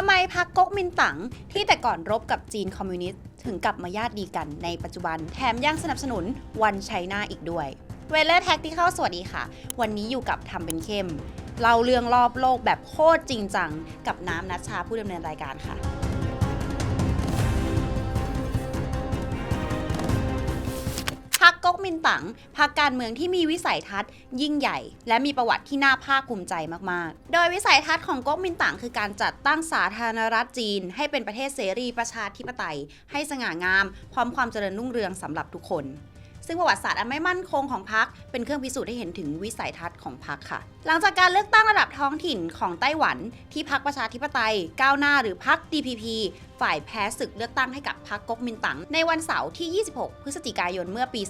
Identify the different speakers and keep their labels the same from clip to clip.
Speaker 1: ทำไมพรรคก๊กมินตั๋งที่แต่ก่อนรบกับจีนคอมมิวนิสต์ถึงกลับมาญาติดีกันในปัจจุบัน แถมยังสนับสนุนวันไชน่าอีกด้วยเวลเลอร์แท็กที่เข้าสวัสดีค่ะ วันนี้อยู่กับทำเป็นเข้มเล่าเรื่องรอบโลกแบบโคตรจริงจัง กับน้ำนัชชาผู้ดำเนินรายการค่ะ มินตั๋งพรรคการเมืองที่มีวิสัยทัศน์ยิ่งใหญ่ และมีประวัติที่น่าภาคภูมิใจมากๆ โดยวิสัยทัศน์ของก๊กมินตั๋งคือการจัดตั้งสาธารณรัฐจีน ให้เป็นประเทศเสรีประชาธิปไตย ให้สง่างาม พร้อมความเจริญรุ่งเรืองสำหรับทุกคน ซึ่งประวัติศาสตร์อันไม่มั่นคงของพรรคเป็นเครื่องพิสูจน์ให้เห็นถึงวิสัยทัศน์ของพรรคค่ะ หลังจากการเลือกตั้งระดับท้องถิ่นของไต้หวัน ที่พรรคประชาธิปไตย ก้าวหน้าหรือพรรค DPP ฝ่ายแพ้ศึกเลือกตั้งให้กับพรรคก๊กมินตั๋งในวันเสาร์ที่ 26 พฤศจิกายนเมื่อปี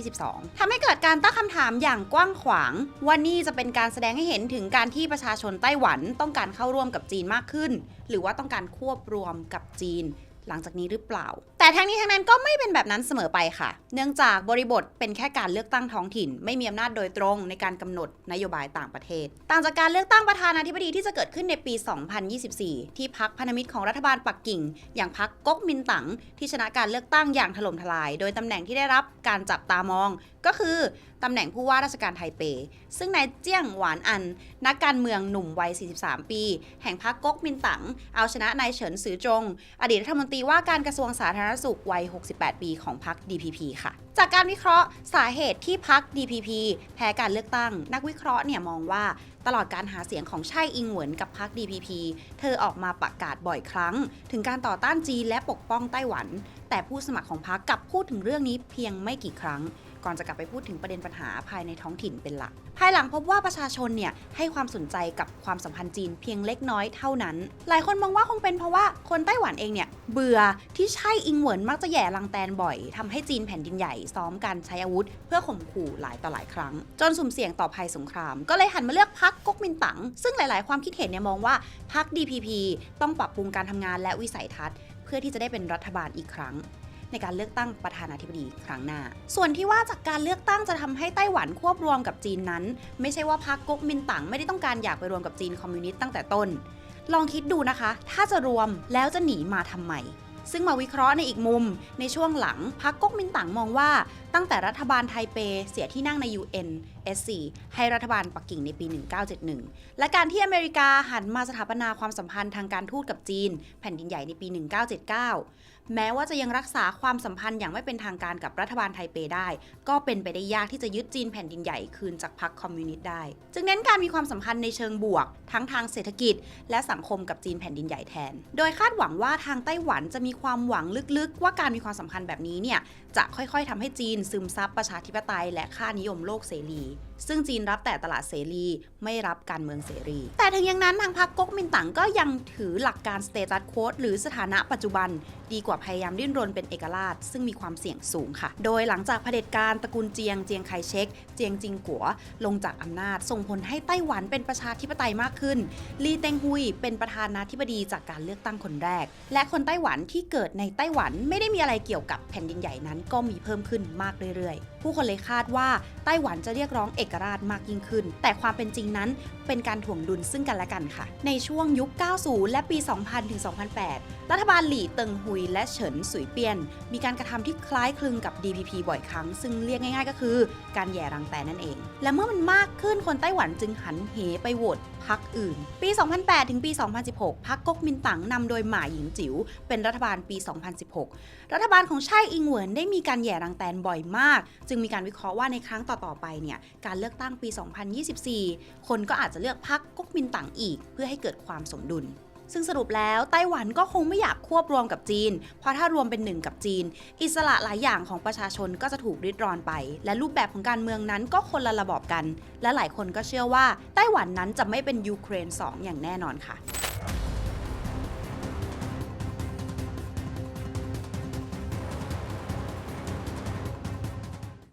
Speaker 1: 2022ทำให้เกิดการตั้งคำถามอย่างกว้างขวางว่านี่จะเป็นการแสดงให้เห็นถึงการที่ประชาชนไต้หวันต้องการเข้าร่วมกับจีนมากขึ้น หรือว่าต้องการควบรวมกับจีน หลังจากนี้หรือเปล่า ทั้งนี้ทั้งนั้นก็ไม่เป็นแบบนั้นเสมอไปค่ะ เนื่องจากบริบทเป็นแค่การเลือกตั้งท้องถิ่น ไม่มีอำนาจโดยตรงในการกำหนดนโยบายต่างประเทศ ต่างจากการเลือกตั้งประธานาธิบดีที่จะเกิดขึ้นในปี 2024 ที่พักพันธมิตรของรัฐบาลปักกิ่ง อย่างพักก๊กมินตั๋งที่ชนะการเลือกตั้งอย่างถล่มทลาย โดยตำแหน่งที่ได้รับการจับตามอง ก็คือ ตำแหน่งผู้ว่าราชการไทเป ซึ่งนายเจี้ยงหวานอัน นักการเมืองหนุ่มวัย 43 ปี แห่งพรรคก๊กมินตั๋งเอาชนะนายเฉินซือจง อดีตรัฐมนตรีว่าการกระทรวงสาธารณสุขวัย 68 ปีของพรรค DPP ค่ะ จากการวิเคราะห์สาเหตุที่พรรค DPP แพ้การเลือกตั้ง นักวิเคราะห์เนี่ยมองว่าตลอดการหาเสียงของไช่อิงเหวินกับพรรค DPP เธอออกมาประกาศบ่อยครั้ง ถึงการต่อต้านจีนและปกป้องไต้หวัน แต่ผู้สมัครของพรรคกลับพูดถึงเรื่องนี้เพียงไม่กี่ครั้ง ก่อนจะกลับไปพูดถึงประเด็นปัญหาภายในท้องถิ่นเป็นหลัก ภายหลังพบว่าประชาชนเนี่ยให้ความสนใจกับความสัมพันธ์จีนเพียงเล็กน้อยเท่านั้น หลายคนมองว่าคงเป็นเพราะว่าคนไต้หวันเองเนี่ยเบื่อที่ใช่อิงเหวินมักจะแย่ลังแตนบ่อยทำให้จีนแผ่นดินใหญ่ซ้อมการใช้อาวุธ เพื่อข่มขู่หลายต่อหลายครั้ง จนสุ่มเสี่ยงต่อภัยสงคราม ก็เลยหันมาเลือกพรรคก๊กมินตั๋งซึ่งหลายๆ ความคิดเห็นเนี่ยมองว่าพรรค DPP ต้องปรับปรุงการทำงานและวิสัยทัศน์ เพื่อที่จะได้เป็นรัฐบาลอีกครั้ง ในการเลือกตั้งประธานาธิบดีครั้งหน้า ส่วนที่ว่าจากการเลือกตั้งจะทำให้ไต้หวันควบรวมกับจีนนั้น ไม่ใช่ว่าพรรคก๊กมินตั๋งไม่ได้ต้องการอยากไปรวมกับจีนคอมมิวนิสต์ตั้งแต่ต้น ลองคิดดูนะคะ ถ้าจะรวมแล้วจะหนีมาทำไมซึ่งมาวิเคราะห์ในอีกมุม ในช่วงหลังพรรคก๊กมินตั๋งมองว่าตั้งแต่รัฐบาลไทเปเสียที่นั่งใน UN SC ให้รัฐบาลปักกิ่งในปี 1971 และการที่อเมริกาหันมาสถาปนาความสัมพันธ์ทางการทูตกับจีน แผ่นดินใหญ่ในปี 1979 แม้ว่าจะยังรักษาความสัมพันธ์อย่างไม่เป็นทางการกับรัฐบาลไทเปได้ ก็เป็นไปได้ยากที่จะยึดจีนแผ่นดินใหญ่คืนจากพรรคคอมมิวนิสต์ได้ จึงเน้นการมีความสัมพันธ์ในเชิงบวก ทั้งทางเศรษฐกิจ และสังคมกับจีนแผ่นดินใหญ่แทน โดยคาดหวังว่าทางไต้หวันจะมีความหวังลึกๆ ว่าการมีความสัมพันธ์แบบนี้เนี่ยจะค่อยๆทำให้จีนซึมซับประชาธิปไตย และค่านิยมโลกเสรี ซึ่งจีนรับแต่ตลาดเสรีไม่รับการเมืองเสรี แต่ถึงอย่างนั้นทางพรรคก๊กมินตั๋งก็ยังถือหลักการสเตตัสโค้ดหรือสถานะปัจจุบัน ดีกว่าพยายามดิ้นรนเป็นเอกราช ซึ่งมีความเสี่ยงสูงค่ะ โดยหลังจากเผด็จการตระกูลเจียงเจียงไคเชกเจียงจิงกัว ลงจากอำนาจส่งผลให้ไต้หวันเป็นประชาธิปไตยมากขึ้นลีเต็งฮุยเป็นประธานาธิบดีจากการเลือกตั้งคนแรก และคนไต้หวันที่เกิดในไต้หวันไม่ได้มีอะไรเกี่ยวกับแผ่นดินใหญ่นั้นก็มีเพิ่มขึ้นมากเรื่อยๆ ผู้คนเลยคาดว่าไต้หวันจะเรียกร้องเอกราชมากยิ่งขึ้น แต่ความเป็นจริงนั้น เป็นการถ่วงดุลซึ่งกันและกันค่ะ ในช่วงยุค 90 และปี 2000 ถึง 2008 รัฐบาลหลี่เติงฮุยและเฉินสุยเปียน มีการกระทำที่คล้ายคลึงกับ DPP บ่อยครั้ง ซึ่งเรียกง่ายๆ ก็คือ การแย่รังแตนนั่นเอง และเมื่อมันมากขึ้นคนไต้หวันจึงหันเหไปโหวตพรรคอื่น ปี 2008 ถึงปี 2016 พรรคก๊กมินตั๋งนำโดยหมาหญิงจิ๋ว เป็นรัฐบาลปี 2016 รัฐบาลของไช่อิงเหวินได้มีการแย่รังแตนบ่อยมาก จึงมีการวิเคราะห์ว่าในครั้งต่อๆไปเนี่ย การเลือกตั้งปี 2024 คนก็อาจจะเลือกพรรคก๊กมินตั๋งอีก เพื่อให้เกิดความสมดุล ซึ่งสรุปแล้วไต้หวันก็คงไม่อยากควบรวมกับจีน เพราะถ้ารวมเป็นหนึ่งกับจีน อิสระหลายอย่างของประชาชนก็จะถูกริดรอนไป และรูปแบบของการเมืองนั้นก็คนละระบอบกัน และหลายคนก็เชื่อว่าไต้หวันนั้นจะไม่เป็นยูเครน 2 อย่างแน่นอนค่ะ